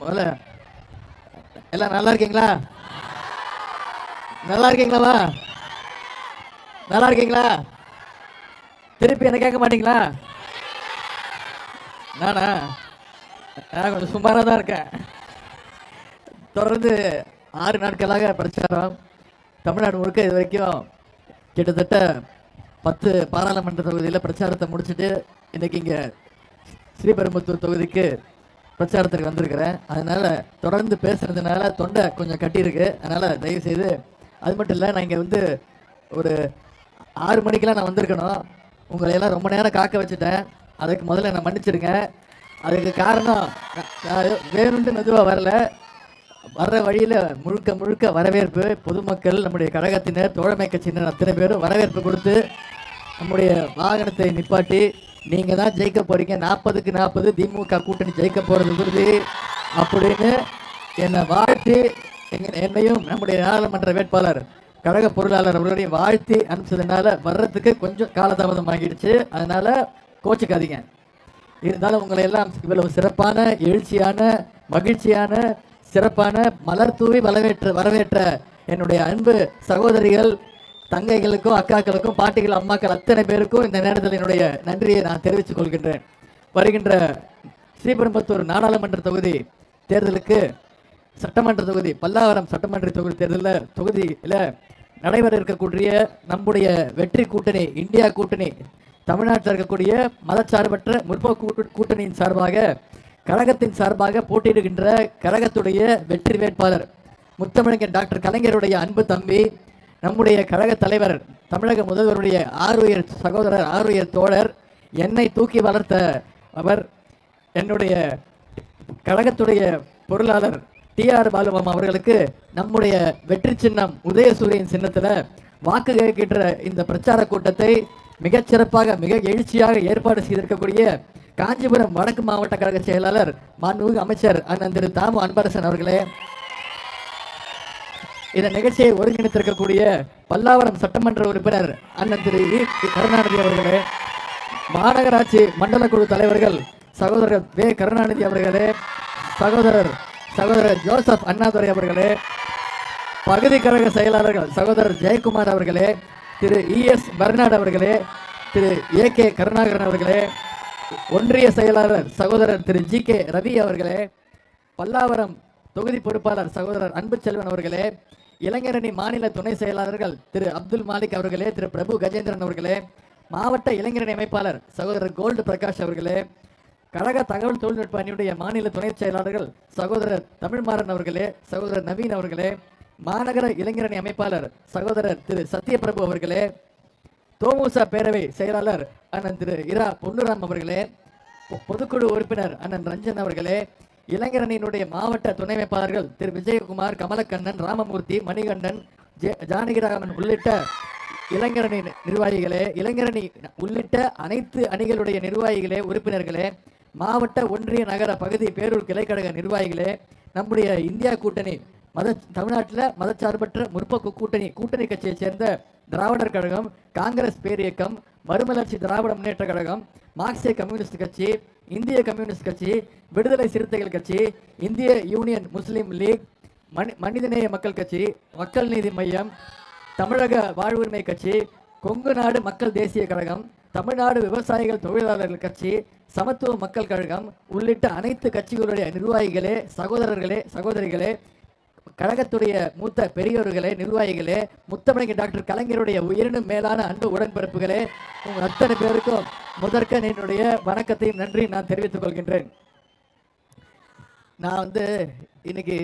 முதல்ல எல்லாம் நல்லா இருக்கீங்களா? நல்லா இருக்கீங்களா நல்லா இருக்கீங்களா? திருப்பி என்ன கேட்க மாட்டீங்களா? நானா? நான் கொஞ்சம் சுமாராக தான் இருக்கேன். தொடர்ந்து ஆறு நாட்களாக பிரச்சாரம். தமிழ்நாடு முழுக்க இது வரைக்கும் கிட்டத்தட்ட பத்து பாராளுமன்ற தொகுதியில் பிரச்சாரத்தை முடிச்சுட்டு இன்னைக்கு இங்கே ஸ்ரீபெரும்புத்தூர் தொகுதிக்கு பிரச்சாரத்துக்கு வந்திருக்கிறேன். அதனால் தொடர்ந்து பேசுகிறதுனால தொண்டை கொஞ்சம் கட்டியிருக்கு. அதனால் தயவு செய்து அது மட்டும் இல்லை நான் இங்கே வந்து ஒரு ஆறு மணிக்கெலாம் நான் வந்திருக்கணும். உங்களை எல்லாம் ரொம்ப நேரம் காக்க வச்சுட்டேன். அதுக்கு முதல்ல நான் மன்னிச்சிருங்க அதுக்கு காரணம் நான் வேணும்னு மெதுவாக வரல. வர்ற வழியில் முழுக்க முழுக்க வரவேற்பு. பொதுமக்கள் நம்முடைய கழகத்தினர் தோழமை கட்சியினர் அத்தனை பேரும் வரவேற்பு கொடுத்து நம்முடைய வாகனத்தை நிப்பாட்டி நீங்க தான் ஜெயிக்க போறீங்க. நாற்பதுக்கு நாற்பது திமுக கூட்டணி ஜெயிக்க போறது உறுதி அப்படின்னு என்னை வாழ்த்தி என்னையும் நம்முடைய நாடாளுமன்ற வேட்பாளர் கழக பொருளாளர் அவர்களையும் வாழ்த்தி அனுப்பிச்சதுனால வர்றதுக்கு கொஞ்சம் காலதாமதம் ஆகிடுச்சு. அதனால கோச்சுக்காதீங்க. இருந்தாலும் உங்களை எல்லாம் இவ்வளவு சிறப்பான எழுச்சியான மகிழ்ச்சியான சிறப்பான மலர் தூவி வரவேற்ற வரவேற்ற என்னுடைய அன்பு சகோதரிகள் தங்கைகளுக்கும் அக்காக்களுக்கும் பாட்டிகள் அம்மாக்கள் அத்தனை பேருக்கும் இந்த நேரத்தில் என்னுடைய நன்றியை நான் தெரிவித்துக் கொள்கின்றேன். வருகின்ற ஸ்ரீபெரும்புத்தூர் நாடாளுமன்ற தொகுதி தேர்தலுக்கு சட்டமன்ற தொகுதி பல்லாவரம் சட்டமன்ற தொகுதி தேர்தலில் தொகுதியில் நடைபெற இருக்கக்கூடிய நம்முடைய வெற்றி கூட்டணி இந்தியா கூட்டணி தமிழ்நாட்டில் இருக்கக்கூடிய மதச்சார்பற்ற முற்போக்கு கூட்டு- கூட்டணியின் சார்பாக கழகத்தின் சார்பாக போட்டியிடுகின்ற கழகத்துடைய வெற்றி வேட்பாளர் முத்தமிழங்கன் டாக்டர் கலைஞருடைய அன்பு தம்பி நம்முடைய கழக தலைவர் தமிழக முதல்வருடைய ஆறுயிர் சகோதரர் ஆறுயிர் தோழர் என்னை தூக்கி வளர்த்த அவர் என்னுடைய கழகத்துடைய பொருளாளர் டி ஆர் பாலுமாமா அவர்களுக்கு நம்முடைய வெற்றி சின்னம் உதயசூரியன் சின்னத்துல வாக்கு கேட்கின்ற இந்த பிரச்சார கூட்டத்தை மிகச்சிறப்பாக மிக எழுச்சியாக ஏற்பாடு செய்திருக்கக்கூடிய காஞ்சிபுரம் வடக்கு மாவட்ட கழக செயலாளர் மாண்புமிகு அமைச்சர் அண்ணன் திரு தாமு அன்பரசன் அவர்களே இந்த நிகழ்ச்சியை ஒருங்கிணைத்திருக்கக்கூடிய பல்லாவரம் சட்டமன்ற உறுப்பினர் அண்ணன் திரு வி. கருணாநிதி அவர்களே மாநகராட்சி மண்டல குழு தலைவர்கள் சகோதரர் வே. கருணாநிதி அவர்களே சகோதரர் சகோதரர் ஜோசப் அண்ணாதுரை அவர்களே பகுதி கழக செயலாளர்கள் சகோதரர் ஜெயக்குமார் அவர்களே திரு இஎஸ் பர்னாட் அவர்களே திரு ஏ. கே. கருணாகரன் அவர்களே ஒன்றிய செயலாளர் சகோதரர் திரு ஜி. கே. ரவி அவர்களே பல்லாவரம் தொகுதி பொறுப்பாளர் சகோதரர் அன்புச்செல்வன் அவர்களே இளைஞரணி மாநில துணை செயலாளர்கள் திரு அப்துல் மாலிக் அவர்களே திரு பிரபு கஜேந்திரன் அவர்களே மாவட்ட இளைஞரணி அமைப்பாளர் சகோதரர் கோல்டு பிரகாஷ் அவர்களே கழக தகவல் தொழில்நுட்ப அணியுடைய மாநில துணை செயலாளர்கள் சகோதரர் தமிழ்மாறன் அவர்களே சகோதரர் நவீன் அவர்களே மாநகர இளைஞரணி அமைப்பாளர் சகோதரர் திரு சத்யபிரபு அவர்களே தோமுசா பேரவை செயலாளர் அண்ணன் திரு இரா பொன்னுராம் அவர்களே பொதுக்குழு உறுப்பினர் அண்ணன் ரஞ்சன் அவர்களே இளைஞரணியினுடைய மாவட்ட துணை அமைப்பாளர்கள் திரு விஜயகுமார் கமலக்கண்ணன் ராமமூர்த்தி மணிகண்டன் ஜெ- ஜானகிராமன் உள்ளிட்ட இளைஞரணி நிர்வாகிகளே இளைஞரணி உள்ளிட்ட அனைத்து அணிகளுடைய நிர்வாகிகளே உறுப்பினர்களே மாவட்ட ஒன்றிய நகர பகுதி பேரூர் கிளைக்கழக நிர்வாகிகளே நம்முடைய இந்தியா கூட்டணி மத தமிழ்நாட்டில் மதச்சார்பற்ற முற்போக்கு கூட்டணி கூட்டணி கட்சியைச் சேர்ந்த திராவிடர் கழகம் காங்கிரஸ் பேரியக்கம் மறுமலர்ச்சி திராவிட முன்னேற்ற கழகம் மார்க்சிய கம்யூனிஸ்ட் கட்சி இந்திய கம்யூனிஸ்ட் கட்சி விடுதலை சிறுத்தைகள் கட்சி இந்திய யூனியன் முஸ்லீம் லீக் மனி மனிதநேய மக்கள் கட்சி மக்கள் நீதி மையம் தமிழக வாழ்வுரிமை கட்சி கொங்கு நாடு மக்கள் தேசிய கழகம் தமிழ்நாடு விவசாயிகள் தொழிலாளர்கள் கட்சி சமத்துவ மக்கள் கழகம் உள்ளிட்ட அனைத்து கட்சிகளுடைய நிர்வாகிகளே சகோதரர்களே சகோதரிகளே கழகத்துடைய மூத்த பெரியோர்களே நிர்வாகிகளே முத்தமிழக டாக்டர் கலைஞருடைய உயிரினும் மேலான அன்பு உடன்பிறப்புகளே உங்கள் அத்தனை பேருக்கும் முதற்க என்னுடைய வணக்கத்தையும் நன்றி நான் தெரிவித்துக் கொள்கின்றேன். நான் வந்து இன்னைக்கு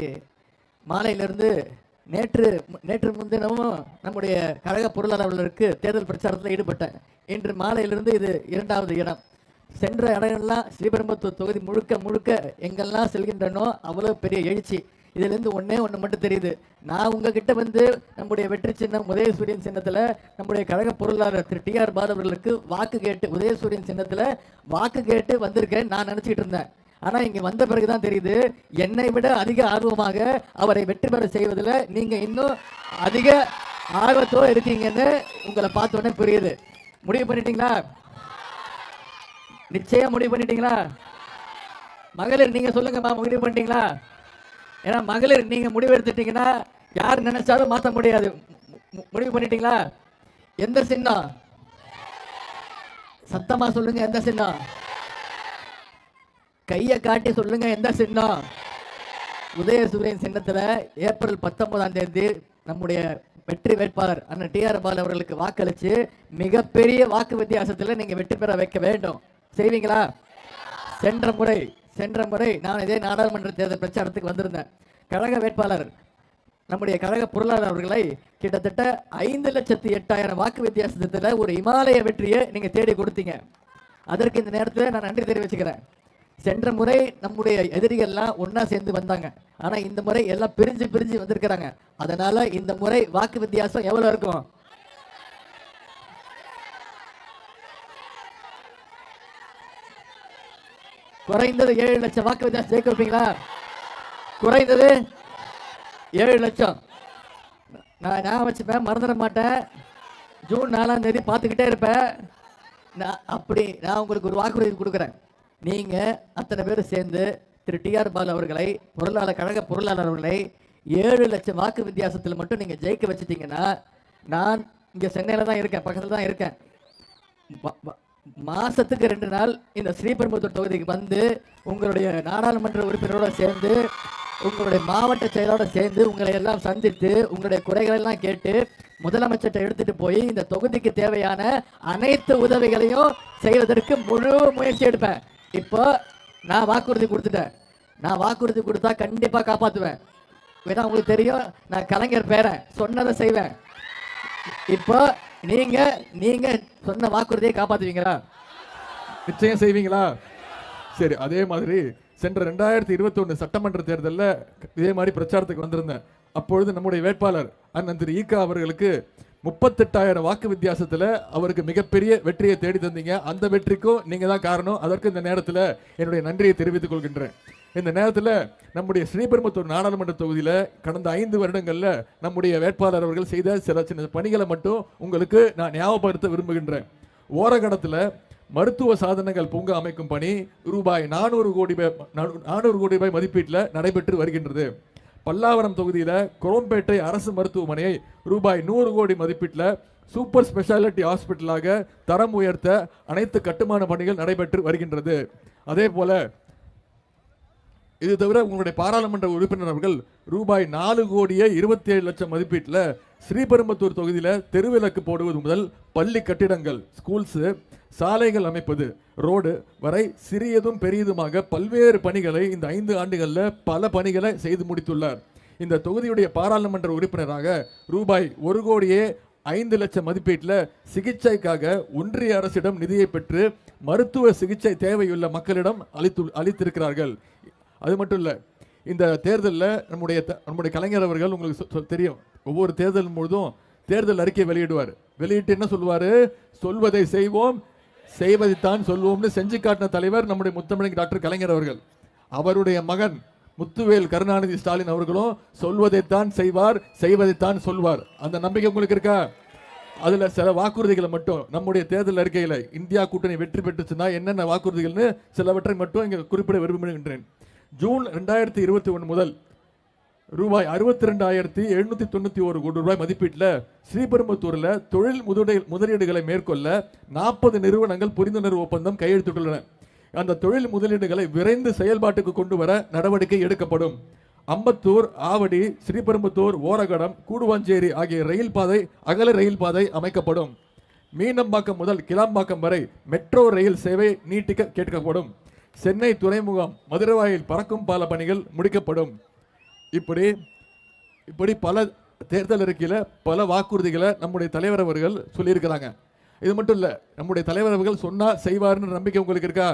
மாலையிலிருந்து நேற்று நேற்று முன்தினமும் நம்முடைய கழக பொருளாளர்களுக்கு தேர்தல் பிரச்சாரத்தில் ஈடுபட்டேன். இன்று மாலையிலிருந்து இது இரண்டாவது இடம். சென்ற இடங்கள்லாம் ஸ்ரீபெரும்புத்தூர் தொகுதி முழுக்க முழுக்க எங்கெல்லாம் செல்கின்றனோ அவ்வளோ பெரிய எழுச்சி. இதுலேருந்து ஒன்றே ஒன்று மட்டும் தெரியுது. நான் உங்ககிட்ட வந்து நம்முடைய வெற்றி சின்னம் உதயசூரியன் சின்னத்தில் நம்முடைய கழக பொருளாளர் திரு டி ஆர் பாலவர்களுக்கு வாக்கு கேட்டு உதயசூரியன் சின்னத்தில் வாக்கு கேட்டு வந்திருக்கேன் நான் நினச்சிக்கிட்டு இருந்தேன். ஆனா இங்க வந்த பிறகுதான் தெரியுது என்னை விட அதிக ஆர்வமாக அவரை வெற்றி பெற செய்வதில் நீங்க இன்னும் அதிக ஆர்வத்தோடு இருக்கீங்கன்னு உங்களை பார்த்தோன்னே புரியுது. முடிவு பண்ணிட்டீங்களா? நிச்சயம் முடிவு பண்ணிட்டீங்களா? மகளிர் நீங்க சொல்லுங்கம்மா முடிவு பண்ணிட்டீங்களா? ஏன்னா மகளிர் நீங்கள் முடிவு எடுத்துட்டீங்கன்னா யார் நினைச்சாலும் மாற்ற முடியாது. முடிவு பண்ணிட்டீங்களா? எந்த சின்னம்? சத்தமா சொல்லுங்க எந்த சின்னம்? கையை காட்டி சொல்லுங்க எந்த சின்னம்? உதயசூரியன் சின்னத்தில் ஏப்ரல் பத்தொன்பதாம் தேதி நம்முடைய வெற்றி வேட்பாளர் அண்ணன் டிஆர் பால் அவர்களுக்கு வாக்களித்து மிகப்பெரிய வாக்கு வித்தியாசத்தில் நீங்கள் வெற்றி பெற வைக்க வேண்டும். செய்வீங்களா? சென்ற முறை சென்ற முறை நான் இதே நாடாளுமன்ற தேர்தல் பிரச்சாரத்துக்கு வந்திருந்தேன். கழக வேட்பாளர் நம்முடைய கழக பொருளாளர் அவர்களை கிட்டத்தட்ட ஐந்து லட்சத்தி எட்டாயிரம் வாக்கு வித்தியாசத்தில் ஒரு இமாலய வெற்றியை நீங்க தேடி கொடுத்தீங்க. அதற்கு இந்த நேரத்தில் நான் நன்றி தெரிவிச்சுக்கிறேன். சென்ற முறை நம்முடைய எதிரிகள்லாம் ஒன்றா சேர்ந்து வந்தாங்க. ஆனா இந்த முறை எல்லாம் பிரிஞ்சு பிரிஞ்சு வந்திருக்கிறாங்க. அதனால இந்த முறை வாக்கு வித்தியாசம் எவ்வளவு இருக்கும்? குறைந்தது ஏழு லட்சம் வாக்கு வித்தியாசம் ஜெயிக்க வைப்பீங்களா குறைந்தது ஏழு லட்சம். நான் ஞாபகம் வச்சுப்பேன் மறந்துட மாட்டேன். ஜூன் நாலாம் தேதி பார்த்துக்கிட்டே இருப்பேன். நான் அப்படி நான் உங்களுக்கு ஒரு வாக்குறுதி கொடுக்குறேன். நீங்கள் அத்தனை பேர் சேர்ந்து திரு டிஆர் பாலு அவர்களை பொருளாளர் கழக பொருளாளர் அவர்களை ஏழு லட்சம் வாக்கு வித்தியாசத்தில் மட்டும் நீங்கள் ஜெயிக்க வச்சிட்டீங்கன்னா நான் இங்கே சென்னையில் தான் இருக்கேன் பக்கத்தில் தான் இருக்கேன். மாசத்துக்கு ரெண்டு நாள் இந்த ஸ்ரீபெரும்புத்தூர் தொகுதிக்கு வந்து உங்களுடைய நாடாளுமன்ற உறுப்பினரோட சேர்ந்து உங்களுடைய மாவட்ட செயலோட சேர்ந்து உங்களை எல்லாம் சந்தித்து உங்களுடைய குறைகளை எல்லாம் கேட்டு முதலமைச்சர்கிட்ட எடுத்துட்டு போய் இந்த தொகுதிக்கு தேவையான அனைத்து உதவிகளையும் செய்வதற்கு முழு முயற்சி எடுப்பேன். இப்போ நான் வாக்குறுதி கொடுத்துட்டேன். நான் வாக்குறுதி கொடுத்தா கண்டிப்பா காப்பாத்துவேன். ஏன்னா உங்களுக்கு தெரியும் நான் கலைஞர் பேரன் சொன்னதை செய்வேன். இப்போ நீங்க நீங்க சொன்ன வாக்குறுதியை காப்பாத்துவீங்களா? நிச்சயம் செய்வீங்களா? சரி அதே மாதிரி சென்ற ரெண்டாயிரத்தி இருபத்தி சட்டமன்ற தேர்தலில் இதே மாதிரி பிரச்சாரத்துக்கு வந்திருந்தேன். அப்பொழுது நம்முடைய வேட்பாளர் அண்ணன் திரு ஈகா அவர்களுக்கு முப்பத்தெட்டாயிரம் வாக்கு வித்தியாசத்தில் அவருக்கு மிகப்பெரிய வெற்றியை தேடி தந்தீங்க. அந்த வெற்றிக்கும் நீங்கள் தான் காரணம். அதற்கு இந்த நேரத்தில் என்னுடைய நன்றியை தெரிவித்துக் கொள்கின்றேன். இந்த நேரத்தில் நம்முடைய ஸ்ரீபெரும்புத்தூர் நாடாளுமன்ற தொகுதியில் கடந்த ஐந்து வருடங்களில் நம்முடைய வேட்பாளர் அவர்கள் செய்த சில சின்ன பணிகளை மட்டும் உங்களுக்கு நான் ஞாபகப்படுத்த விரும்புகின்றேன். ஓரகடத்தில் மருத்துவ சாதனங்கள் பூங்கா அமைக்கும் பணி ரூபாய் நானூறு கோடி நானூறு கோடி ரூபாய் மதிப்பீட்டில் நடைபெற்று வருகின்றது. பல்லாவரம் தொகுதியில் குரோம்பேட்டை அரசு மருத்துவமனையை ரூபாய் நூறு கோடி மதிப்பீட்டில் சூப்பர் ஸ்பெஷாலிட்டி ஹாஸ்பிட்டலாக தரம் உயர்த்த அனைத்து கட்டுமான பணிகள் நடைபெற்று வருகின்றது. அதே போல இது தவிர உங்களுடைய பாராளுமன்ற உறுப்பினர் அவர்கள் ரூபாய் நாலு கோடியே இருபத்தி ஏழு லட்சம் மதிப்பீட்டில் ஸ்ரீபெரும்புத்தூர் தொகுதியில் தெருவிளக்கு போடுவது முதல் பள்ளி கட்டிடங்கள் ஸ்கூல்ஸு சாலைகள் அமைப்பது ரோடு வரை சிறியதும் பெரியதுமாக பல்வேறு பணிகளை இந்த ஐந்து ஆண்டுகளில் பல பணிகளை செய்து முடித்துள்ளார். இந்த தொகுதியுடைய பாராளுமன்ற உறுப்பினராக ரூபாய் ஒரு கோடியே ஐந்து லட்சம் மதிப்பீட்டில் சிகிச்சைக்காக ஒன்றிய அரசிடம் நிதியை பெற்று மருத்துவ சிகிச்சை தேவையுள்ள மக்களிடம் அளித்து அளித்திருக்கிறார்கள். அது மட்டும் இல்லை இந்த தேர்தலில் நம்முடைய த- நம்முடைய கலைஞர் அவர்கள் உங்களுக்கு சொ- தெரியும். ஒவ்வொரு தேர்தல் பொழுதும் தேர்தல் அறிக்கை வெளியிடுவார். வெளியிட்டு என்ன சொல்லுவார்? சொல்வதை செய்வோம் செய்வதைத்தான் சொல்வோம்னு செஞ்சு காட்டின தலைவர் நம்முடைய முத்தமிழ் டாக்டர் கலைஞர் அவர்கள். அவருடைய மகன் முத்துவேல் கருணாநிதி ஸ்டாலின் அவர்களும் சொல்வதைத்தான் செய்வார் செய்வதைத்தான் சொல்வார். அந்த நம்பிக்கை உங்களுக்கு இருக்கா? அதில் சில வாக்குறுதிகளை மட்டும் நம்முடைய தேர்தல் அறிக்கையில் இந்தியா கூட்டணி வெற்றி பெற்றுச்சுன்னா என்னென்ன வாக்குறுதிகள்னு சிலவற்றை மட்டும் இங்கே குறிப்பிட விரும்புகின்றேன். ஜூன் ரெண்டாயிரத்தி இருபத்தி ஒன்று முதல் ரூபாய் அறுபத்தி ரெண்டாயிரத்தி எழுநூத்தி தொண்ணூற்றி ஒரு கோடி ரூபாய் மதிப்பீட்டில் ஸ்ரீபெரும்புத்தூரில் தொழில் முதலீடு முதலீடுகளை மேற்கொள்ள நாற்பது நிறுவனங்கள் புரிந்துணர்வு ஒப்பந்தம் கையெழுத்திட்டுள்ளன. அந்த தொழில் முதலீடுகளை விரைந்து செயல்பாட்டுக்கு கொண்டு வர நடவடிக்கை எடுக்கப்படும். அம்பத்தூர் ஆவடி ஸ்ரீபெரும்புத்தூர் ஓரகடம் கூடுவாஞ்சேரி ஆகிய ரயில் பாதை அகல ரயில் பாதை அமைக்கப்படும். மீனம்பாக்கம் முதல் கிளாம்பாக்கம் வரை மெட்ரோ ரயில் சேவை நீட்டிக்க கேட்கப்படும். சென்னை துறைமுகம் மதுரவாயில் பறக்கும் பால பணிகள் முடிக்கப்படும். இப்படி இப்படி பல தேர்தல் இருக்கையில் பல வாக்குறுதிகளை நம்முடைய தலைவர் அவர்கள் சொல்லியிருக்கிறாங்க. இது மட்டும் இல்லை நம்முடைய தலைவர் அவர்கள் சொன்னால் செய்வார்னு நம்பிக்கை உங்களுக்கு இருக்கா?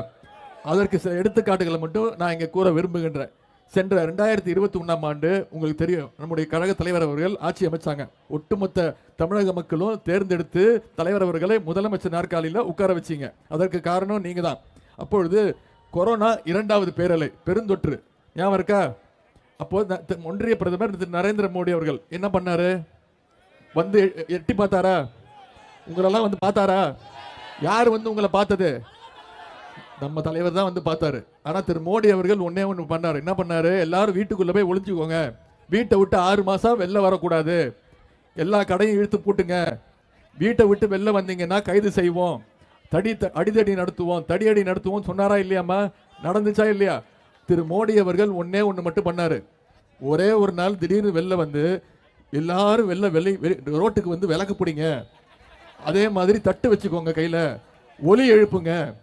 அதற்கு சில எடுத்துக்காட்டுகளை மட்டும் நான் இங்கே கூற விரும்புகின்றேன். சென்ற ரெண்டாயிரத்தி இருபத்தி ஒன்றாம் ஆண்டு உங்களுக்கு தெரியும் நம்முடைய கழக தலைவர் அவர்கள் ஆட்சி அமைச்சாங்க. ஒட்டுமொத்த தமிழக மக்களும் தேர்ந்தெடுத்து தலைவர் அவர்களை முதலமைச்சர் நாற்காலியில் உட்கார வச்சீங்க. அதற்கு காரணம் நீங்கள் தான் அப்பொழுது கொரோனா இரண்டாவது பேரலை பெருந்தொற்று. ஞாபகம் இருக்கா? அப்போ ஒன்றிய பிரதமர் திரு நரேந்திர மோடி அவர்கள் என்ன பண்ணாரு? வந்து எட்டி பார்த்தாரா? உங்களெல்லாம் வந்து பார்த்தாரா? யார் வந்து உங்களை பார்த்தது? நம்ம தலைவர் தான் வந்து பார்த்தாரு. ஆனால் திரு மோடி அவர்கள் ஒன்றே ஒன்று பண்ணார். என்ன பண்ணார்? எல்லாரும் வீட்டுக்குள்ளே போய் ஒளிஞ்சுக்கோங்க. வீட்டை விட்டு ஆறு மாதம் வெளில வரக்கூடாது. எல்லா கடையும் இழுத்து பூட்டுங்க. வீட்டை விட்டு வெளில வந்தீங்கன்னா கைது செய்வோம். தடி த- அடிதடி நடத்துவோம் தடியடி நடத்துவோம் சொன்னாரா இல்லையாம்மா? நடந்துச்சா இல்லையா? திரு மோடி அவர்கள் ஒன்னே ஒன்று மட்டும் பண்ணாரு. ஒரே ஒரு நாள் திடீர்னு வெளில வந்து எல்லாரும் வெளில வெளி ரோட்டுக்கு வந்து விளக்கு பிடிங்க. அதே மாதிரி தட்டு வச்சுக்கோங்க கையில். ஒலி எழுப்புங்க.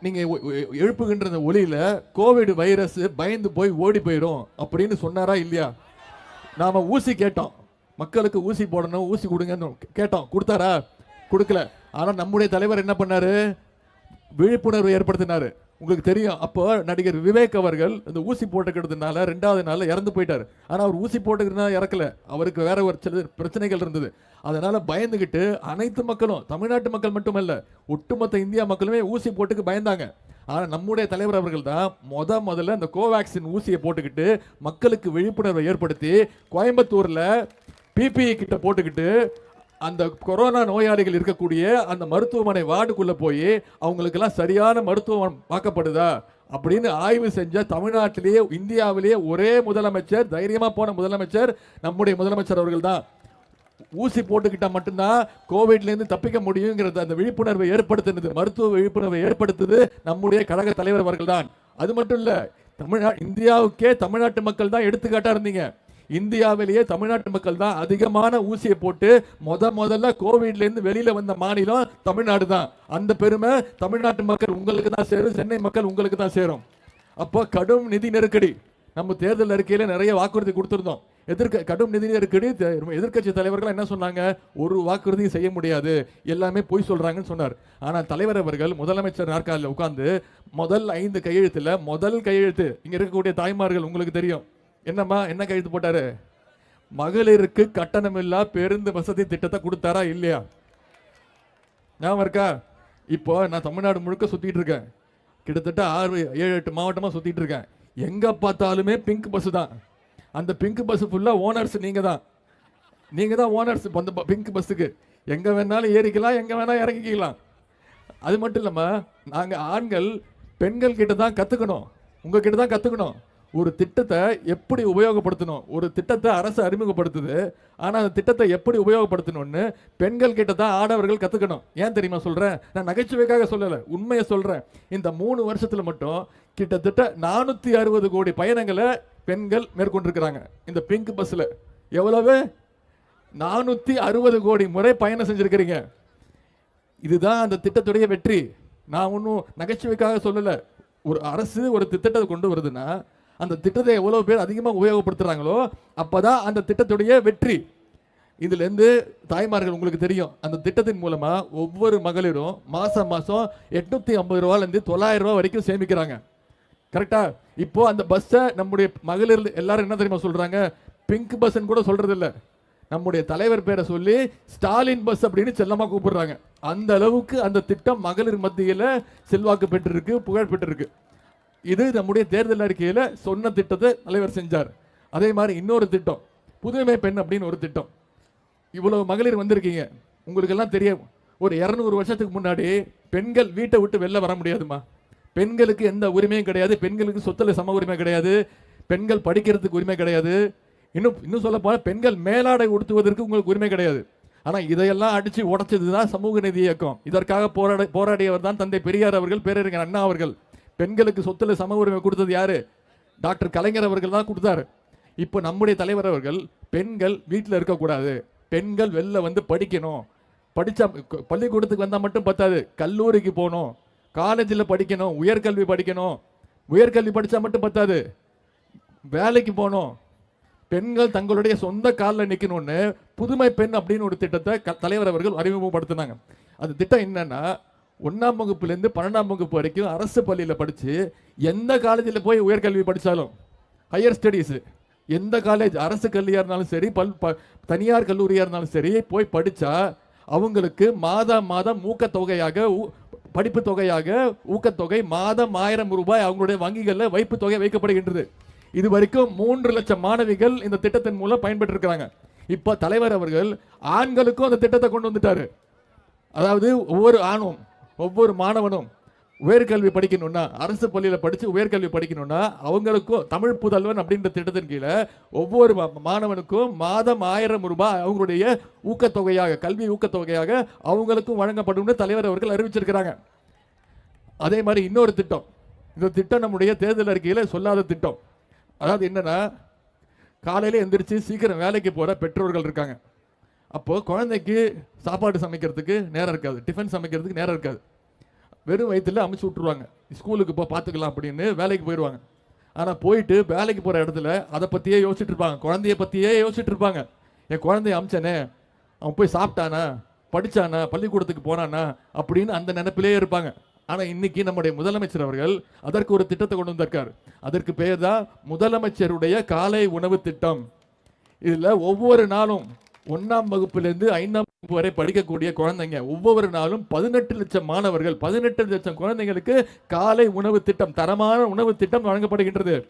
நீங்கள் எழுப்புகின்ற அந்த ஒலியில் கோவிட் வைரஸ் பயந்து போய் ஓடி போயிடும் அப்படின்னு சொன்னாரா இல்லையா? நாம் ஊசி கேட்டோம். மக்களுக்கு ஊசி போடணும் ஊசி கொடுங்கன்னு கேட்டோம். கொடுத்தாரா? கொடுக்கல. ஆனால் நம்முடைய தலைவர் என்ன பண்ணாரு? விழிப்புணர்வு ஏற்படுத்தினார். உங்களுக்கு தெரியும் அப்போ நடிகர் விவேக் அவர்கள் இந்த ஊசி போட்டுக்கிறதுனால ரெண்டாவது நாளில் இறந்து போயிட்டார். ஆனால் அவர் ஊசி போட்டுக்கிறதுனால இறக்கல. அவருக்கு வேற ஒரு சில பிரச்சனைகள் இருந்தது. அதனால பயந்துக்கிட்டு அனைத்து மக்களும் தமிழ்நாட்டு மக்கள் மட்டுமல்ல ஒட்டுமொத்த இந்தியா மக்களுமே ஊசி போட்டுக்கு பயந்தாங்க. ஆனால் நம்முடைய தலைவர் அவர்கள் தான் முத முதல்ல அந்த கோவேக்சின் ஊசியை போட்டுக்கிட்டு மக்களுக்கு விழிப்புணர்வை ஏற்படுத்தி கோயம்புத்தூரில் பிபிஇ கிட்ட போட்டுக்கிட்டு அந்த கொரோனா நோயாளிகள் இருக்கக்கூடிய அந்த மருத்துவமனை வார்டுக்குள்ளே போய் அவங்களுக்கெல்லாம் சரியான மருத்துவம் பார்க்கப்படுதா அப்படின்னு ஆய்வு செஞ்ச தமிழ்நாட்டிலேயே இந்தியாவிலேயே ஒரே முதலமைச்சர் தைரியமாக போன முதலமைச்சர் நம்முடைய முதலமைச்சர் அவர்கள் தான் ஊசி போட்டுக்கிட்டா மட்டும்தான் கோவிட்லேருந்து தப்பிக்க முடியுங்கிறது அந்த விழிப்புணர்வை ஏற்படுத்தினது மருத்துவ விழிப்புணர்வை ஏற்படுத்துது நம்முடைய கழக தலைவர் அவர்கள் தான் அது மட்டும் இல்லை தமிழ்நா இந்தியாவுக்கே தமிழ்நாட்டு மக்கள் தான் எடுத்துக்காட்டாக இருந்தீங்க. இந்தியாவிலேயே தமிழ்நாட்டு மக்கள் தான் அதிகமான ஊசியை போட்டு முத முதல்ல கோவிட்லேருந்து வெளியில் வந்த மாநிலம் தமிழ்நாடு தான். அந்த பெருமை தமிழ்நாட்டு மக்கள் உங்களுக்கு தான் சேரும் சென்னை மக்கள் உங்களுக்கு தான் சேரும். அப்போ கடும் நிதி நெருக்கடி. நம்ம தேர்தல் அறிக்கையில் நிறைய வாக்குறுதி கொடுத்துருந்தோம். எதிர்க்க கடும் நிதி நெருக்கடி எதிர்கட்சி தலைவர்கள் என்ன சொன்னாங்க? ஒரு வாக்குறுதியும் செய்ய முடியாது. எல்லாமே பொய் சொல்றாங்கன்னு சொன்னார். ஆனால் தலைவர் அவர்கள் முதலமைச்சர் நாற்காலில் உட்காந்து முதல் ஐந்து கையெழுத்தில் முதல் கையெழுத்து இங்கே இருக்கக்கூடிய தாய்மார்கள் உங்களுக்கு தெரியும். என்னம்மா என்ன கையெழுத்து போட்டாரு? மகளிருக்கு கட்டணமில்லா பேருந்து வசதி திட்டத்தை கொடுத்தாரா இல்லையா? ஞாபகம் இருக்கா? இப்போ நான் தமிழ்நாடு முழுக்க சுத்திட்டு இருக்கேன். கிட்டத்தட்ட ஆறு ஏழு எட்டு மாவட்டமா சுத்திட்டு இருக்கேன். எங்க பார்த்தாலுமே பிங்க் பஸ் தான். அந்த பிங்க் பஸ் ஃபுல்லா ஓனர்ஸ் நீங்க தான். நீங்க தான் ஓனர்ஸ் அந்த பிங்க் பஸ்ஸுக்கு எங்க வேணாலும் ஏறிக்கலாம் எங்க வேணாலும் இறங்கிக்கலாம். அது மட்டும் இல்லாம நாங்க ஆண்கள் பெண்கள் கிட்ட தான் கத்துக்கணும். உங்க கிட்ட தான் கத்துக்கணும். ஒரு திட்டத்தை எப்படி உபயோகப்படுத்தணும்? ஒரு திட்டத்தை அரசு அறிமுகப்படுத்துது. ஆனால் அந்த திட்டத்தை எப்படி உபயோகப்படுத்தணும்னு பெண்கள் கிட்ட தான் ஆடவர்கள் கற்றுக்கணும் ஏன் தெரியுமா சொல்கிறேன் நான் நகைச்சுவைக்காக சொல்லலை உண்மையை சொல்கிறேன் இந்த மூணு வருஷத்தில் மட்டும் கிட்டத்தட்ட நானூற்றி அறுபது கோடி பயணங்களை பெண்கள் மேற்கொண்டிருக்கிறாங்க. இந்த பிங்க் பஸ்ஸில் எவ்வளவு? நானூற்றி அறுபது கோடி முறை பயணம் செஞ்சுருக்கிறீங்க. இதுதான் அந்த திட்டத்துடைய வெற்றி. நான் ஒன்றும் நகைச்சுவைக்காக சொல்லலை. ஒரு அரசு ஒரு திட்டத்தை கொண்டு வருதுன்னா அந்த திட்டத்தை எவ்வளவு பேர் அதிகமாக உபயோகப்படுத்துறாங்களோ அப்பதான் அந்த திட்டத்துடைய வெற்றி. இதுல இருந்து தாய்மார்கள் உங்களுக்கு தெரியும் அந்த திட்டத்தின் மூலமா ஒவ்வொரு மகளிரும் மாசம் மாசம் எட்நூத்தி ஐம்பது ரூபாயில இருந்து தொள்ளாயிரம் ரூபாய் வரைக்கும் சேமிக்கிறாங்க. கரெக்டா இப்போ அந்த பஸ்ஸை நம்முடைய மகளிர் எல்லாரும் என்ன தெரியுமா சொல்றாங்க? பிங்க் பஸ்ன்னு கூட சொல்றது இல்ல நம்முடைய தலைவர் பேரை சொல்லி ஸ்டாலின் பஸ் அப்படின்னு செல்லமா கூப்பிடுறாங்க. அந்த அளவுக்கு அந்த திட்டம் மகளிர் மத்தியில செல்வாக்கு பெற்றிருக்கு புகழ் பெற்றிருக்கு. இது நம்முடைய தேர்தல் அறிக்கையில் சொன்ன திட்டத்தை தலைவர் செஞ்சார். அதே மாதிரி இன்னொரு திட்டம் புதுமை பெண் அப்படின்னு ஒரு திட்டம். இவ்வளவு மகளிர் வந்திருக்கீங்க. உங்களுக்கெல்லாம் தெரியும். ஒரு இரநூறு வருஷத்துக்கு முன்னாடி பெண்கள் வீட்டை விட்டு வெளில வர முடியாதுமா பெண்களுக்கு எந்த உரிமையும் கிடையாது. பெண்களுக்கு சொத்துல சம உரிமை கிடையாது. பெண்கள் படிக்கிறதுக்கு உரிமை கிடையாது. இன்னும் இன்னும் சொல்ல போனால் பெண்கள் மேலாடை உடுத்துவதற்கு உங்களுக்கு உரிமை கிடையாது. ஆனால் இதையெல்லாம் அடித்து உடைச்சது தான் சமூக நீதி இயக்கம். இதற்காக போராட போராடியவர் தான் தந்தை பெரியார் அவர்கள் பேரறிஞர் அண்ணா அவர்கள். பெண்களுக்கு சொத்துல சம உரிமை கொடுத்தது யாரு? டாக்டர் கலைஞர் அவர்கள் தான் கொடுத்தாரு. இப்போ நம்முடைய தலைவர் அவர்கள் பெண்கள் வீட்டில் இருக்கக்கூடாது. பெண்கள் வெளில வந்து படிக்கணும். படித்தா பள்ளிக்கூடத்துக்கு வந்தால் மட்டும் பத்தாது. கல்லூரிக்கு போகணும். காலேஜில் படிக்கணும். உயர்கல்வி படிக்கணும். உயர்கல்வி படித்தா மட்டும் பத்தாது. வேலைக்கு போகணும். பெண்கள் தங்களுடைய சொந்த காலில் நிற்கணும்னு புதுமை பெண் அப்படின்னு ஒரு திட்டத்தை தலைவர் அவர்கள் அறிமுகப்படுத்தினாங்க. அந்த திட்டம் என்னன்னா ஒன்றாம் வகுப்புலேருந்து பன்னெண்டாம் வகுப்பு வரைக்கும் அரசு பள்ளியில் படித்து எந்த காலேஜில் போய் உயர்கல்வி படித்தாலும் ஹையர் ஸ்டடீஸு எந்த காலேஜ் அரசு கல்வியாக இருந்தாலும் சரி பல் ப தனியார் கல்லூரியாக இருந்தாலும் சரி போய் படித்தா அவங்களுக்கு மாதம் மாதம் ஊக்கத்தொகையாக ஊ- படிப்பு தொகையாக ஊக்கத்தொகை மாதம் ஆயிரம் ரூபாய் அவங்களுடைய வங்கிகளில் வைப்பு தொகை வைக்கப்படுகின்றது. இது வரைக்கும் மூன்று லட்சம் மாணவிகள் இந்த திட்டத்தின் மூலம் பயன்பெற்றிருக்கிறாங்க. இப்போ தலைவர் அவர்கள் ஆண்களுக்கும் அந்த திட்டத்தை கொண்டு வந்துட்டாரு. அதாவது ஒவ்வொரு ஆணும் ஒவ்வொரு மாணவனும் உயர்கல்வி படிக்கணும்னா அரசு பள்ளியில் படித்து உயர்கல்வி படிக்கணும்னா அவங்களுக்கும் தமிழ் புதல்வன் அப்படின்ற திட்டத்தின் கீழே ஒவ்வொரு மா- மாணவனுக்கும் மாதம் ஆயிரம் ரூபாய் அவங்களுடைய ஊக்கத்தொகையாக கல்வி ஊக்கத்தொகையாக அவங்களுக்கும் வழங்கப்படும்னு தலைவர் அவர்கள் அறிவிச்சிருக்கிறாங்க. அதே மாதிரி இன்னொரு திட்டம். இந்த திட்டம் நம்முடைய தேர்தல் அறிக்கையில் சொல்லாத திட்டம். அதாவது என்னன்னா காலையில் எந்திரிச்சு சீக்கிரம் வேலைக்கு போகிற பெற்றோர்கள் இருக்காங்க. அப்போ குழந்தைக்கு சாப்பாடு சமைக்கிறதுக்கு நேரம் இருக்காது. டிஃபன் சமைக்கிறதுக்கு நேரம் இருக்காது. வெறும் வயிற்றுல அமுச்சு விட்ருவாங்க ஸ்கூலுக்கு போய் பார்த்துக்கலாம் அப்படின்னு வேலைக்கு போயிடுவாங்க. ஆனால் போயிட்டு வேலைக்கு போகிற இடத்துல அதை பற்றியே யோசிச்சுட்டு இருப்பாங்க. குழந்தைய பற்றியே யோசிச்சுட்டு இருப்பாங்க. என் குழந்தைய அமிச்சனே அவன் போய் சாப்பிட்டானா படித்தானா பள்ளிக்கூடத்துக்கு போனானா அப்படின்னு அந்த நினைப்பிலே இருப்பாங்க. ஆனால் இன்னைக்கு நம்முடைய முதலமைச்சர் அவர்கள் அதற்கு ஒரு திட்டத்தை கொண்டு வந்திருக்கார். அதற்கு பேர் தான் முதலமைச்சருடைய காலை உணவு திட்டம். இதில் ஒவ்வொரு நாளும் ஒன்றாம் வகுப்புலேருந்து ஐந்தாம் வகுப்பு வரை படிக்கக்கூடிய குழந்தைங்க. ஒவ்வொரு நாளும் பதினெட்டு லட்சம் மாணவர்கள் பதினெட்டு லட்சம் குழந்தைங்களுக்கு காலை உணவு திட்டம் தரமான உணவு திட்டம் வழங்கப்படுகின்றது.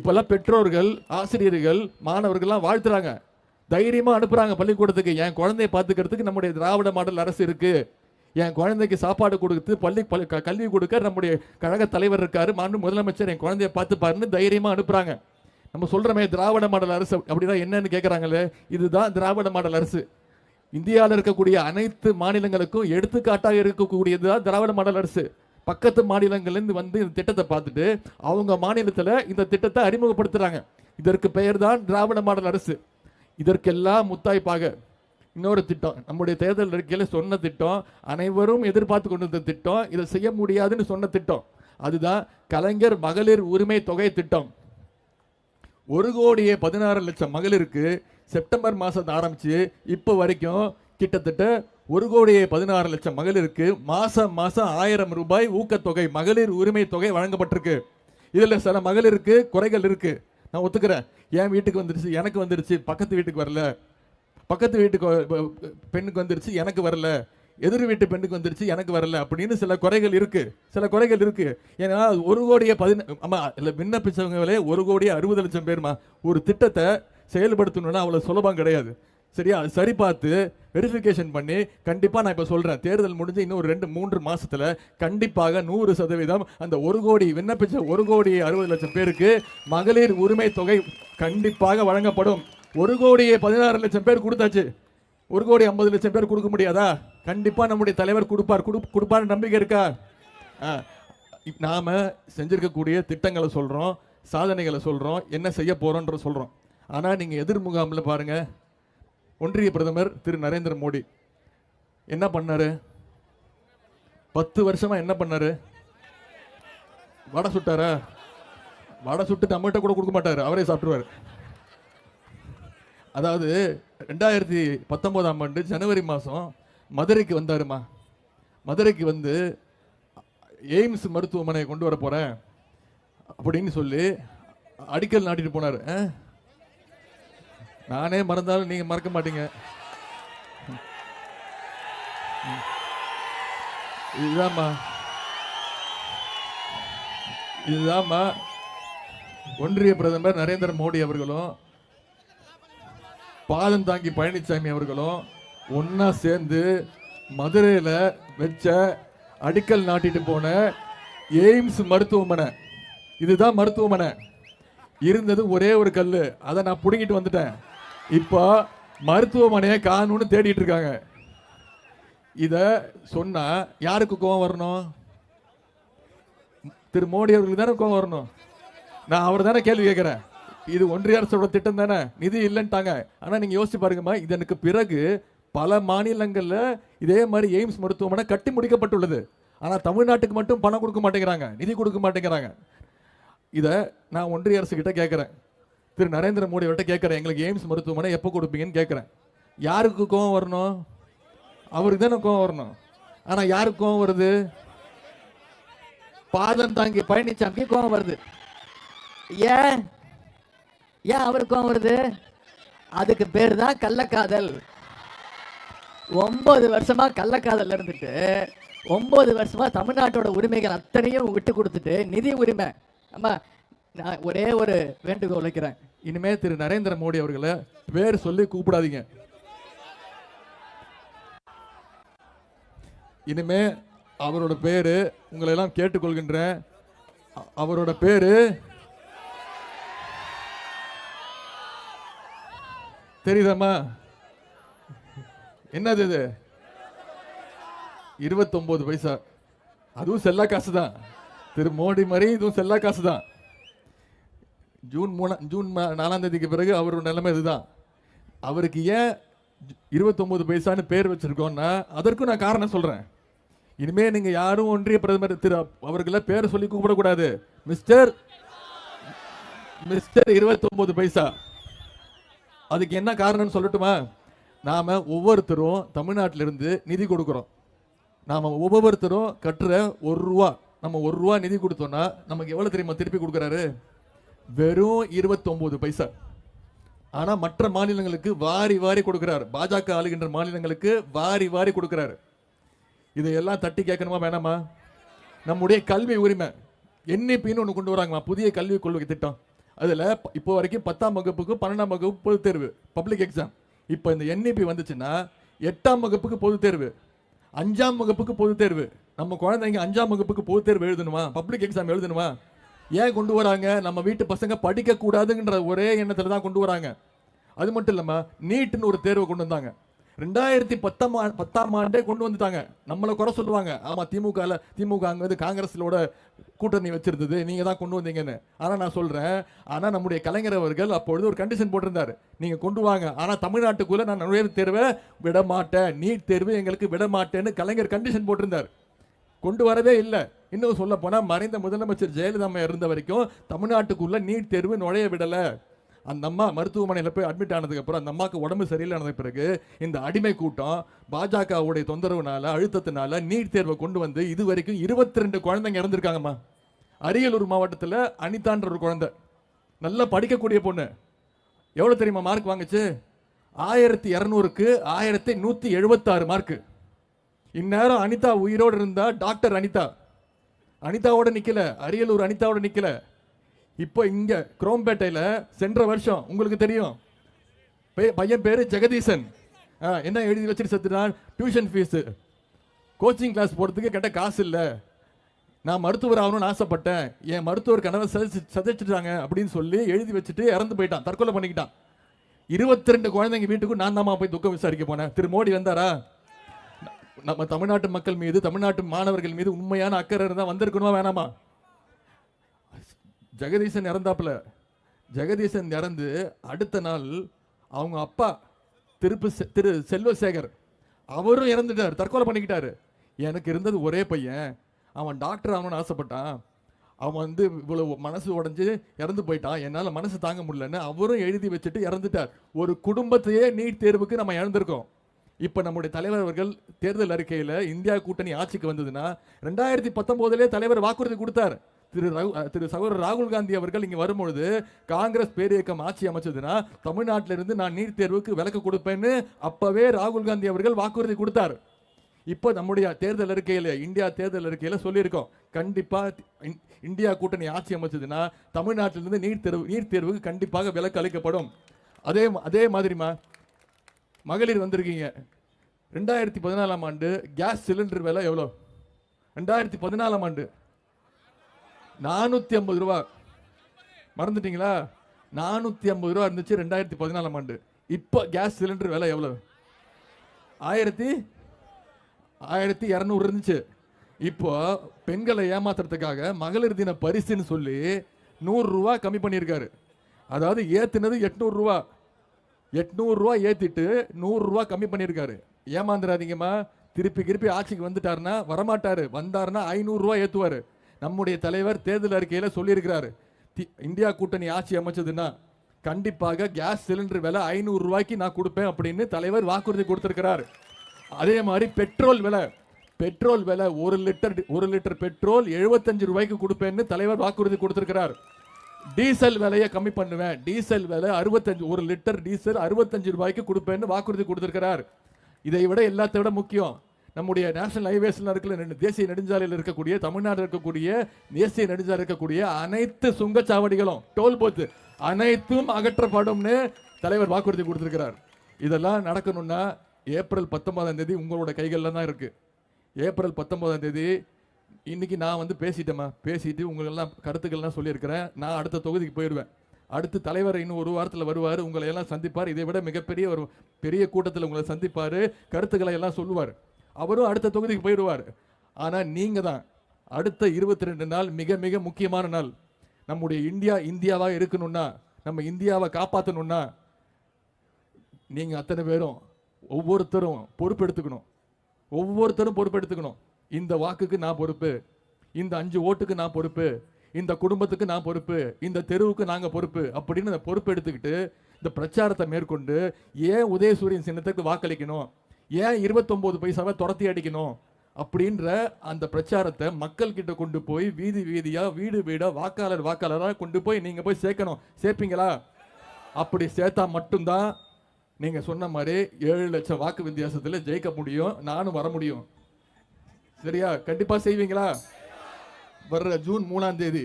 இப்போல்லாம் பெற்றோர்கள் ஆசிரியர்கள் மாணவர்கள்லாம் வாழ்த்துறாங்க. தைரியமாக அனுப்புகிறாங்க பள்ளிக்கூடத்துக்கு. என் குழந்தைய பார்த்துக்கிறதுக்கு நம்முடைய திராவிட மாடல் அரசு இருக்குது என் குழந்தைக்கு சாப்பாடு கொடுத்து பள்ளி பள்ளி- க- கல்வி கொடுக்க நம்முடைய கழக தலைவர் இருக்காரு. மாண்பு முதலமைச்சர் என் குழந்தைய பார்த்து பாருன்னு தைரியமாக அனுப்புறாங்க. நம்ம சொல்கிறோமே திராவிட மாடல் அரசு அப்படின்னா என்னன்னு கேட்குறாங்களே இதுதான் திராவிட மாடல் அரசு. இந்தியாவில் இருக்கக்கூடிய அனைத்து மாநிலங்களுக்கும் எடுத்துக்காட்டாக இருக்கக்கூடியது தான் திராவிட மாடல் அரசு. பக்கத்து மாநிலங்கள்லேருந்து வந்து இந்த திட்டத்தை பார்த்துட்டு அவங்க மாநிலத்தில் இந்த திட்டத்தை அறிமுகப்படுத்துகிறாங்க இதற்கு பெயர் தான் திராவிட மாடல் அரசு. இதற்கெல்லாம் முத்தாய்ப்பாக. இன்னொரு திட்டம் நம்முடைய தேர்தல் அறிக்கையில் சொன்ன திட்டம் அனைவரும் எதிர்பார்த்து கொண்டிருந்த திட்டம் இதை செய்ய முடியாதுன்னு சொன்ன திட்டம். அதுதான் கலைஞர் மகளிர் உரிமை தொகை திட்டம். ஒரு கோடியே பதினாறு லட்சம் மகளிருக்கு செப்டம்பர் மாதத்தை ஆரம்பிச்சு இப்போ வரைக்கும் கிட்டத்தட்ட ஒரு கோடியே பதினாறு லட்சம் மகளிருக்கு மாதம் மாதம் ஆயிரம் ரூபாய் ஊக்கத்தொகை மகளிர் உரிமை தொகை வழங்கப்பட்டிருக்கு. இதில் சில மகளிருக்கு குறைகள் இருக்குது நான் ஒத்துக்கிறேன். என் வீட்டுக்கு வந்துருச்சு எனக்கு வந்துருச்சு பக்கத்து வீட்டுக்கு வரல. பக்கத்து வீட்டுக்கு பெண்ணுக்கு வந்துருச்சு எனக்கு வரல. எதிர் வீட்டு பெண்ணுக்கு வந்துருச்சு எனக்கு வரல அப்படின்னு சில குறைகள் இருக்கு. சில குறைகள் இருக்கு. ஏன்னா ஒரு கோடியே பதின ஆமா இல்லை விண்ணப்பிச்சவங்களே ஒரு கோடியே அறுபது லட்சம் பேருமா ஒரு திட்டத்தை செயல்படுத்தணும்னா அவ்வளோ சுலபம் கிடையாது. சரியா? அது சரி பார்த்து வெரிஃபிகேஷன் பண்ணி கண்டிப்பாக நான் இப்போ சொல்கிறேன் தேர்தல் முடிஞ்சு இன்னும் ஒரு ரெண்டு மூன்று மாதத்தில் கண்டிப்பாக நூறு சதவீதம் அந்த ஒரு கோடி விண்ணப்பிச்ச ஒரு கோடி அறுபது லட்சம் பேருக்கு மகளிர் உரிமை தொகை கண்டிப்பாக வழங்கப்படும். ஒரு கோடியே பதினாறு லட்சம் பேர் கொடுத்தாச்சு. ஒரு கோடி ஐம்பது லட்சம் பேர் கொடுக்க முடியாதா? கண்டிப்பாக நம்முடைய தலைவர் கொடுப்பார். கொடு கொடுப்பார் நம்பிக்கை இருக்கா? ஆ, இப் நாம செஞ்சிருக்கக்கூடிய திட்டங்களை சொல்கிறோம் சாதனைகளை சொல்கிறோம் என்ன செய்ய போகிறோன்ற சொல்கிறோம் ஆனால் நீங்கள் எதிர் முகாமில் பாருங்கள் ஒன்றிய பிரதமர் திரு நரேந்திர மோடி என்ன பண்ணார்? பத்து வருஷமாக என்ன பண்ணார்? வடை சுட்டாரா? வடை சுட்டு நம்மகிட்ட கூட கொடுக்க மாட்டார். அவரே சாப்பிட்டுருவாரு. அதாவது ரெண்டாயிரத்தி பத்தொன்பதாம் ஆண்டு ஜனவரி மாதம் மதுரைக்கு வந்தாருமா. மதுரைக்கு வந்து எய்ம்ஸ் மருத்துவமனையை கொண்டு வர போகிறேன் அப்படின்னு சொல்லி அடிக்கல் நாட்டிட்டு போனார். நானே மறந்தாலும் நீங்கள் மறக்க மாட்டீங்க. இதுதாம்மா. இதுதாம்மா ஒன்றிய பிரதமர் நரேந்திர மோடி அவர்களும் பாதம் தாங்கி பழனிசாமி அவர்களும் ஒன்றா சேர்ந்து மதுரையில வச்ச அடிக்கல் நாட்டிட்டு போன எய்ம்ஸ் மருத்துவமனை. இதுதான் மருத்துவமனை. இருந்தது ஒரே ஒரு கல் அதை நான் பிடுங்கிட்டு வந்துட்டேன். இப்போ மருத்துவமனையை காணும்னு தேடிட்டு இருக்காங்க. இதை சொன்னால் யாருக்கு கோவம் வரணும்? திரு மோடி அவர்களுக்கு தானே கோவம் வரணும்? நான் அவர் தானே கேள்வி கேட்குறேன். இது ஒன்றிய அரசோட திட்டம் தானே? நிதி இல்லைன்ட்டாங்க. ஆனால் நீங்கள் யோசிச்சு பாருங்கம்மா இதனுக்கு பிறகு பல மாநிலங்களில் இதே மாதிரி எய்ம்ஸ் மருத்துவமனை கட்டி முடிக்கப்பட்டுள்ளது. ஆனால் தமிழ்நாட்டுக்கு மட்டும் பணம் கொடுக்க மாட்டேங்கிறாங்க. நிதி கொடுக்க மாட்டேங்கிறாங்க. இதை நான் ஒன்றிய அரசு கிட்ட திரு. நரேந்திர மோடி அவர்கிட்ட எங்களுக்கு எய்ம்ஸ் மருத்துவமனை எப்போ கொடுப்பீங்கன்னு கேட்குறேன் யாருக்கு கோவம் வரணும்? அவருக்கு தானே கோவம் வரணும். ஆனால் யாருக்கு கோவம் வருது? பாதம் தாங்கி பழனிசாமிக்கு கோவம் வருது. ஏன்? ஏன் அவருக்கு வருது? அதுக்கு பேர் தான் கள்ளக்காதல். ஒன்பது வருஷமா கள்ளக்காதல் இருந்துட்டு ஒன்பது வருஷமா தமிழ்நாட்டோட உரிமைகள் அத்தனையும் விட்டு கொடுத்துட்டு நிதி உரிமை. நம்ம நான் ஒரே ஒரு வேண்டுகோள் வைக்கிறேன். இனிமே திரு நரேந்திர மோடி அவர்களை பேர் சொல்லி கூப்பிடாதீங்க. இனிமே அவரோட பேரு உங்களை எல்லாம் கேட்டுக்கொள்கின்றேன். அவரோட பேரு தெரியுதாம்மா? என்னது இது? இருபத்தொம்போது பைசா. அதுவும் செல்லா காசு தான் திரு மோடி மாதிரி இதுவும் செல்லா காசு தான் ஜூன் மூணா ஜூன் மா- நாலாம் தேதிக்கு பிறகு அவரோட நிலைமை இதுதான். அவருக்கு ஏன் இருபத்தொம்போது பைசான்னு பேர் வச்சுருக்கோன்னா அதற்கும் நான் காரணம் சொல்கிறேன் இனிமே நீங்கள் யாரும் ஒன்றிய பிரதமர் திரு அவர்களை பேரை சொல்லி கூப்பிடக்கூடாது. மிஸ்டர் மிஸ்டர் இருபத்தொம்போது பைசா. அதுக்கு என்ன காரணம்னு சொல்லட்டுமா? நாம் ஒவ்வொருத்தரும் தமிழ்நாட்டிலிருந்து நிதி கொடுக்குறோம். நாம் ஒவ்வொருத்தரும் கட்டுற ஒரு ரூபா நம்ம ஒரு ரூபா நிதி கொடுத்தோம்னா நமக்கு எவ்வளோ தெரியுமா திருப்பி கொடுக்குறாரு? வெறும் 29 பைசா. ஆனால் மற்ற மாநிலங்களுக்கு வாரி வாரி கொடுக்குறாரு. பாஜக ஆளுகின்ற மாநிலங்களுக்கு வாரி வாரி கொடுக்குறாரு. இதையெல்லாம் தட்டி கேட்கணுமா வேணாமா? நம்முடைய கல்வி உரிமை. என்இபின்னு ஒன்று கொண்டு வராங்கம்மா. புதிய கல்விக் கொள்கை திட்டம். அதில் இப்போ வரைக்கும் பத்தாம் வகுப்புக்கு பன்னெண்டாம் வகுப்பு பொது தேர்வு பப்ளிக் எக்ஸாம் இப்போ இந்த என்இபி வந்துச்சுன்னா எட்டாம் வகுப்புக்கு பொதுத் தேர்வு அஞ்சாம் வகுப்புக்கு பொது தேர்வு. நம்ம குழந்தைங்க அஞ்சாம் வகுப்புக்கு பொது தேர்வு எழுதணுமா? Public exam எழுதணுமா? ஏன் கொண்டு வராங்க? நம்ம வீட்டு பசங்க படிக்கக்கூடாதுங்கிற ஒரே எண்ணத்தில் தான் கொண்டு வராங்க. அது மட்டும் இல்லாமல் நீட்டுன்னு ஒரு தேர்வை கொண்டு வந்தாங்க. ரெண்டாயிரத்தி பத்தாம் பத்தாம் ஆண்டே கொண்டு வந்துட்டாங்க. நம்மளை குறை சொல்லுவாங்க. ஆமாம் திமுக திமுக அங்கே வந்து காங்கிரஸோட கூட்டணி வச்சிருந்தது. நீங்கள் தான் கொண்டு வந்தீங்கன்னு. ஆனால் நான் சொல்கிறேன் ஆனால் நம்முடைய கலைஞர் அவர்கள் அப்பொழுது ஒரு கண்டிஷன் போட்டிருந்தார். நீங்கள் கொண்டு வாங்க. ஆனால் தமிழ்நாட்டுக்குள்ளே நான் நுழைவு தேர்வை விட மாட்டேன் நீட் தேர்வு எங்களுக்கு விட மாட்டேன்னு கலைஞர் கண்டிஷன் போட்டிருந்தார். கொண்டு வரவே இல்லை. இன்னும் சொல்ல போனால் மறைந்த முதலமைச்சர் ஜெயலலிதா இருந்த வரைக்கும் தமிழ்நாட்டுக்குள்ளே நீட் தேர்வு நுழைய விடலை. அந்த அம்மா மருத்துவமனையில் போய் அட்மிட் ஆனதுக்கு அப்புறம் அந்த அம்மாவுக்கு உடம்பு சரியில்லாத பிறகு இந்த அடிமை கூட்டம் பாஜகவுடைய தொந்தரவுனால அழுத்தத்தினால நீட் தேர்வை கொண்டு வந்து இது வரைக்கும் இருபத்தி ரெண்டு குழந்தைங்க இறந்துருக்காங்கம்மா. அரியலூர் மாவட்டத்தில் அனிதான்ற ஒரு குழந்தை. நல்லா படிக்கக்கூடிய பொண்ணு. எவ்வளோ தெரியுமா மார்க் வாங்குச்சு? ஆயிரத்தி இரநூறுக்கு ஆயிரத்தி நூற்றி எழுபத்தாறு மார்க்கு இந்நேரம் அனிதா உயிரோடு இருந்தா டாக்டர் அனிதா. அனிதாவோட நிற்கல அரியலூர் அனிதாவோட நிற்கல இப்போ இங்க குரோம்பேட்டையில சென்ற வருஷம் உங்களுக்கு தெரியும். பையன் பேரு ஜெகதீசன். ஆ, என்ன எழுதி வச்சுட்டு செத்துனான் டியூஷன் ஃபீஸ் கோச்சிங் கிளாஸ் போறதுக்கு கேட்ட காசு இல்லை. நான் மருத்துவர் ஆகணும்னு ஆசைப்பட்டேன். என் மருத்துவர் கனவை சதிச்சு சதைச்சிட்டாங்க அப்படின்னு சொல்லி எழுதி வச்சுட்டு இறந்து போயிட்டான். தற்கொலை பண்ணிக்கிட்டான். இருபத்தி ரெண்டு குழந்தைங்க வீட்டுக்கும் நான் தாம்மா போய் துக்கம் விசாரிக்க போனேன். திரு மோடி வந்தாரா? நம்ம தமிழ்நாட்டு மக்கள் மீது தமிழ்நாட்டு மாணவர்கள் மீது உண்மையான அக்கறை இருந்தால் வந்திருக்கணுமா வேணாமா? ஜெகதீசன் இறந்தாப்புல. ஜெகதீசன் இறந்து அடுத்த நாள் அவங்க அப்பா திருப்பு செ- திரு செல்வசேகர் அவரும் இறந்துட்டார். தற்கொலை பண்ணிக்கிட்டாரு. எனக்கு இருந்தது ஒரே பையன். அவன் டாக்டர் ஆகணும்னு ஆசைப்பட்டான். அவன் வந்து இவ்வளோ மனசு உடஞ்சி இறந்து போயிட்டான். என்னால் மனசு தாங்க முடியலன்னு அவரும் எழுதி வச்சுட்டு இறந்துட்டார். ஒரு குடும்பத்தையே நீட் தேர்வுக்கு நம்ம இழந்திருக்கோம். இப்போ நம்முடைய தலைவர் அவர்கள் தேர்தல் அறிக்கையில் இந்தியா கூட்டணி ஆட்சிக்கு வந்ததுன்னா ரெண்டாயிரத்தி பத்தொம்போதுலேயே தலைவர் வாக்குறுதி கொடுத்தார். திரு ரகு திரு சகோதரர் ராகுல் காந்தி அவர்கள் இங்கே வரும்பொழுது காங்கிரஸ் பேரியக்கம் ஆட்சி அமைச்சதுன்னா தமிழ்நாட்டிலிருந்து நான் நீட் தேர்வுக்கு விலக்கு கொடுப்பேன்னு அப்பவே ராகுல் காந்தி அவர்கள் வாக்குறுதி கொடுத்தார். இப்போ நம்முடைய தேர்தல் அறிக்கையில் இந்தியா தேர்தல் அறிக்கையில் சொல்லியிருக்கோம். கண்டிப்பாக இந்தியா கூட்டணி ஆட்சி அமைச்சதுன்னா தமிழ்நாட்டிலிருந்து நீட் தேர்வு நீட் தேர்வுக்கு கண்டிப்பாக விலக்கு அளிக்கப்படும். அதே அதே மாதிரிமா மகளிர் வந்திருக்கீங்க. ரெண்டாயிரத்தி பதினாலாம் ஆண்டு கேஸ் சிலிண்டர் விலை எவ்வளோ? ரெண்டாயிரத்தி பதினாலாம் ஆண்டு. நானூற்றி ஐம்பது ரூபா. மறந்துட்டீங்களா? நானூற்றி ஐம்பது ரூபா இருந்துச்சு ரெண்டாயிரத்தி பதினாலாம் ஆண்டு. இப்போ கேஸ் சிலிண்டர் விலை எவ்வளோ ஆயிரத்தி ஆயிரத்தி இரநூறு இருந்துச்சு. இப்போ பெண்களை ஏமாத்துறதுக்காக மகளிர் தின பரிசுன்னு சொல்லி நூறு ரூபா கம்மி பண்ணியிருக்காரு. அதாவது ஏத்துனது எட்நூறு ரூபா. எட்நூறு ரூபா ஏத்திட்டு நூறு ரூபா கம்மி பண்ணியிருக்காரு. ஏமாந்துடாதீங்கம்மா திருப்பி திருப்பி ஆட்சிக்கு வந்துட்டாருன்னா வரமாட்டாரு. வந்தாருன்னா ஐநூறுரூவா ஏற்றுவார் நம்முடைய தலைவர் தேர்தல் அறிக்கையில் சொல்லியிருக்கிறாரு. தி- இந்தியா கூட்டணி ஆட்சி அமைச்சதுன்னா கண்டிப்பாக கேஸ் சிலிண்டர் விலை ஐநூறு ரூபாய்க்கு நான் கொடுப்பேன் அப்படின்னு தலைவர் வாக்குறுதி கொடுத்திருக்கிறார். அதே மாதிரி பெட்ரோல் விலை பெட்ரோல் விலை ஒரு லிட்டர் ஒரு லிட்டர் பெட்ரோல் 75 ரூபாய்க்கு கொடுப்பேன்னு தலைவர் வாக்குறுதி கொடுத்திருக்கிறார். டீசல் விலையை கம்மி பண்ணுவேன். டீசல் விலை அறுபத்தஞ்சு ஒரு லிட்டர் டீசல் அறுபத்தஞ்சு ரூபாய்க்கு கொடுப்பேன்னு வாக்குறுதி கொடுத்திருக்கிறார். இதை விட எல்லாத்தை விட முக்கியம் நம்முடைய நேஷனல் ஹைவேஸில் இருக்கிற நெடு- தேசிய நெடுஞ்சாலையில் இருக்கக்கூடிய தமிழ்நாடு இருக்கக்கூடிய தேசிய நெடுஞ்சாலை இருக்கக்கூடிய அனைத்து சுங்கச்சாவடிகளும் டோல் போத்து அனைத்தும் அகற்றப்படும்னு தலைவர் வாக்குறுதி கொடுத்துருக்கிறார். இதெல்லாம் நடக்கணும்னா ஏப்ரல் பத்தொன்பதாம் தேதி உங்களோட கைகளில் தான் இருக்குது ஏப்ரல் பத்தொன்பதாம் தேதி இன்றைக்கி நான் வந்து பேசிட்டேம்மா. பேசிட்டு உங்களெல்லாம் கருத்துக்கள்லாம் சொல்லியிருக்கிறேன். நான் அடுத்த தொகுதிக்கு போயிடுவேன். அடுத்து தலைவர் இன்னும் ஒரு வாரத்தில் வருவார். உங்களை எல்லாம் சந்திப்பார். இதை விட மிகப்பெரிய ஒரு பெரிய கூட்டத்தில் உங்களை சந்திப்பார். கருத்துக்களை எல்லாம் சொல்லுவார். அவரும் அடுத்த தொகுதிக்கு போயிடுவார். ஆனால் நீங்கள் தான். அடுத்த இருபத்தி ரெண்டு நாள் மிக மிக முக்கியமான நாள். நம்முடைய இந்தியா இந்தியாவாக இருக்கணும்னா நம்ம இந்தியாவை காப்பாற்றணும்னா நீங்கள் அத்தனை பேரும் ஒவ்வொருத்தரும் பொறுப்பெடுத்துக்கணும். ஒவ்வொருத்தரும் பொறுப்பெடுத்துக்கணும். இந்த வாக்குக்கு நான் பொறுப்பு. இந்த அஞ்சு ஓட்டுக்கு நான் பொறுப்பு. இந்த குடும்பத்துக்கு நான் பொறுப்பு. இந்த தெருவுக்கு நாங்கள் பொறுப்பு. அப்படின்னு அந்த பொறுப்பு எடுத்துக்கிட்டு இந்த பிரச்சாரத்தை மேற்கொண்டு ஏன் உதயசூரியன் சின்னத்துக்கு வாக்களிக்கணும்? ஏன் இருபத்தொம்போது பைசாவை துரத்தி அடிக்கணும்? அப்படின்ற அந்த பிரச்சாரத்தை மக்கள் கிட்ட கொண்டு போய் வீதி வீதியாக வீடு வீடாக வாக்காளர் வாக்காளராக கொண்டு போய் நீங்கள் போய் சேர்க்கணும். சேர்ப்பீங்களா? அப்படி சேர்த்தா மட்டும்தான் நீங்கள் சொன்ன மாதிரி ஏழு லட்சம் வாக்கு வித்தியாசத்தில் ஜெயிக்க முடியும். நானும் வர முடியும். சரியா? கண்டிப்பாக செய்வீங்களா? வர்ற ஜூன் மூணாம் தேதி.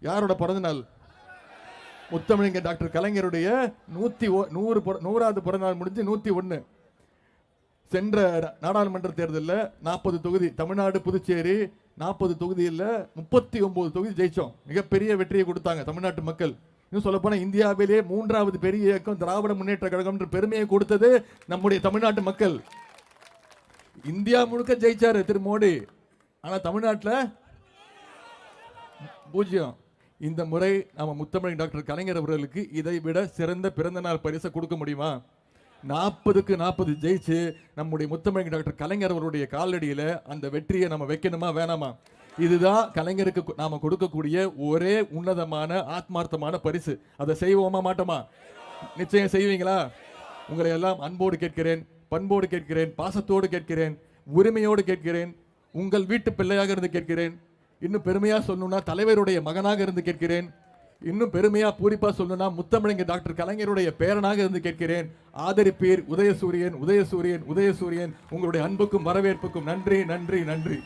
யாரோட பிறந்த நாள்? முத்தமிழங்க டாக்டர் கலைஞருடைய நூற்றி ஓ நூறு நூறாவது பிறந்தநாள் முடிஞ்சு நூற்றி ஒன்று சென்ற நாடாளுமன்ற தேர்தலில் நாற்பது தொகுதி தமிழ்நாடு புதுச்சேரி நாற்பது தொகுதியில் முப்பத்தி ஒம்பது தொகுதி ஜெயித்தோம் மிகப்பெரிய வெற்றியை கொடுத்தாங்க தமிழ்நாட்டு மக்கள். இன்னும் சொல்லப்போனால் இந்தியாவிலே மூன்றாவது பெரிய இயக்கம் திராவிட முன்னேற்ற கழகம் என்ற பெருமையை கொடுத்தது நம்முடைய தமிழ்நாட்டு மக்கள். இந்தியா முழுக்க ஜெயிச்சாரு திரு மோடி. ஆனால் தமிழ்நாட்டில் பூஜ்ஜியம். இந்த முறை நம்ம முத்தமிழ் டாக்டர் கலைஞர் அவர்களுக்கு இதை விட சிறந்த பிறந்த நாள் பரிசை கொடுக்க முடியுமா? நாற்பதுக்கு நாற்பது ஜெயிச்சு நம்முடைய முத்தமிழ் டாக்டர் கலைஞர் அவருடைய காலடியில் அந்த வெற்றியை நம்ம வைக்கணுமா வேணாமா? இதுதான் கலைஞருக்கு நாம கொடுக்கக்கூடிய ஒரே உன்னதமான ஆத்மார்த்தமான பரிசு. அதை செய்வோமா மாட்டோமா? நிச்சயம் செய்வீங்களா? உங்களை எல்லாம் அன்போடு கேட்கிறேன் பண்போடு கேட்கிறேன் பாசத்தோடு கேட்கிறேன் உரிமையோடு கேட்கிறேன் உங்கள் வீட்டு பிள்ளையாக இருந்து கேட்கிறேன் இன்னும் பெருமையா சொல்லணும்னா தலைவருடைய மகனாக இருந்து கேட்கிறேன் இன்னும் பெருமையா பூரிப்பா சொல்லணும்னா முத்தமிழங்க டாக்டர் கலைஞருடைய பேரனாக இருந்து கேட்கிறேன். ஆதரிப்பீர் உதயசூரியன் உதயசூரியன் உதயசூரியன். உங்களுடைய அன்புக்கும் வரவேற்புக்கும் நன்றி நன்றி நன்றி.